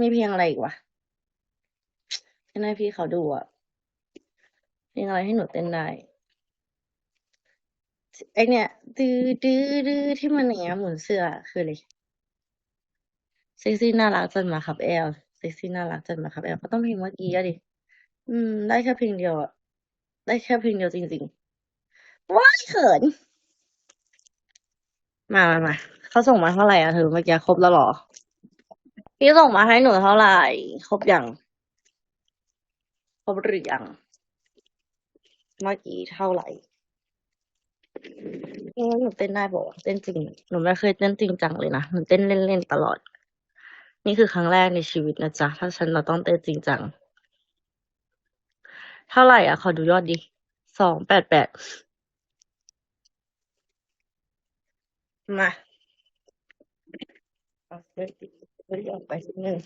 มีเพลงอะไรอีกวะที่ให้พี่เขาดูอะเพลงอะไรให้หนูเต้นได้ไอเนี่ยดื้อดื้อดื้อที่มันอย่างเงี้ยหมุนเสื้อคืออะไรเซ็กซี่น่ารักจนมาขับแอลเซ็กซี่น่ารักจนมาขับแอลก็ต้องเพลงเมื่อกี้อะดิอืม ได้แค่เพลงเดียวอะได้แค่เพลงเดียวจริงๆว้ายเขิน มามามาเขาส่งมาเท่าไหร่อะเธอเมื่อกี้ครบแล้วหรอ พี่ส่งมาให้หนูเท่าไหร่ ครบยัง ครบหรือยัง เมื่อกี้เท่าไหร่หนูเต้นได้บอกเต้นจริง หนูไม่เคยเต้นจริงจังเลยนะ หนูเต้นเล่นๆตลอด นี่คือครั้งแรกในชีวิตนะจ๊ะ ถ้าฉันเราต้องเต้นจริงจัง เท่าไหร่อะ ขอดูยอดดิ สองแปดแปด มา เอาเสื้อติดเสื้อออกไปสักหนึ่ง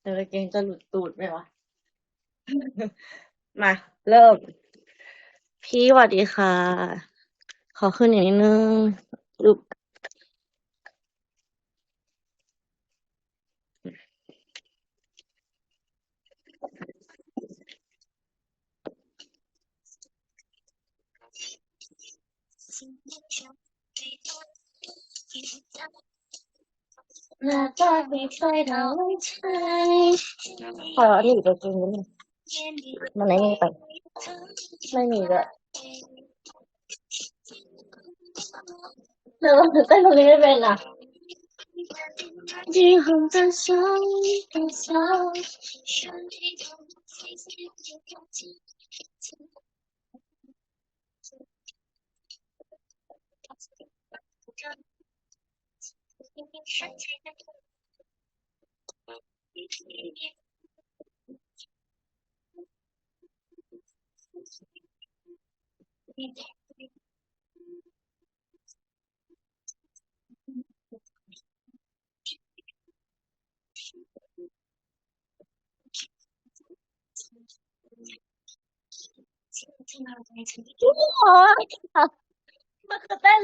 เธอกเกงจะหลุดตูดไหมวะ มา เริ่ม พี่สวัสดีค่ะ ขอขึ้นอีกนิดนึงรู ปหน้าตาไม่เคยเท่ใช่ขอหนีไปกินนิดนึงมันไม่มีไป ไม่มีเลยเธอว่าเธอเต้นตรงนี้ไม่เป็นอะที่ห้องจะสองเป็นสองโอ้ยมันคือเต้น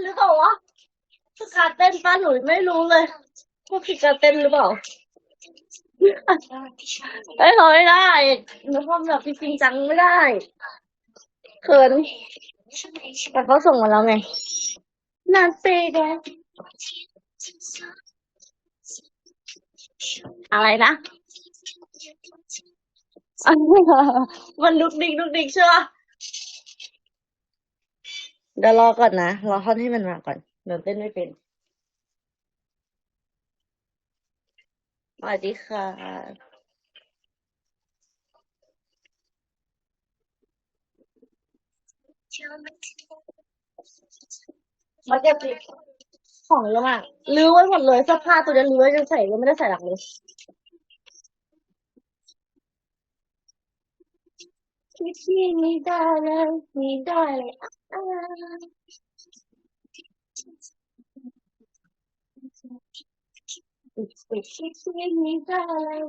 หรือเปล่าวะ คือการเต้นป้าหนูไม่รู้เลยว่าคือการเต้นหรือเปล่าเอ้ยเขาไม่ได้หนูทำแบบจริงจังไม่ได้เขินแต่เขาส่งมาแล้วไงนาเซแดงอะไรนะมันดุกดิกดุกดิกใช่ปะเดี๋ยวรอก่อนนะ รอท่อนให้มันมาก่อน เดี๋ยวเต้นไม่เป็นสวัสดีค่ะมาเก็บสิของเยอะมากลื้อไว้หมดเลยเสื้อผ้าตัวเดียวลื้อไว้จะใส่ยังไม่ได้ใส่หลักเลยที่ที่มีได้เลยมีได้เลยอะ ที่ที่มีได้เลย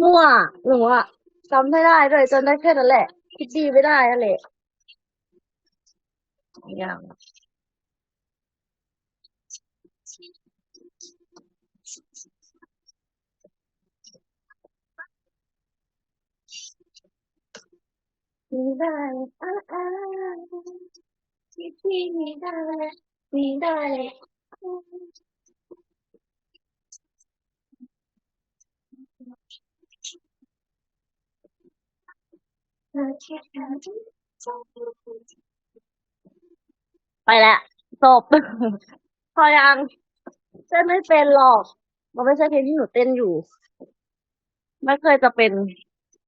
มั่วหนูอะจำไม่ได้ด้วยจำได้แค่นั้นแหละ คิดดีไม่ได้นั่นแหละอย่างมีได้อะ ที่ได้เลยมีได้เลยอะไปแล้วจบ พอยังเต้นไม่เป็นหรอก มันไม่ใช่เพลงที่หนูเต้นอยู่ ไม่เคยจะเป็น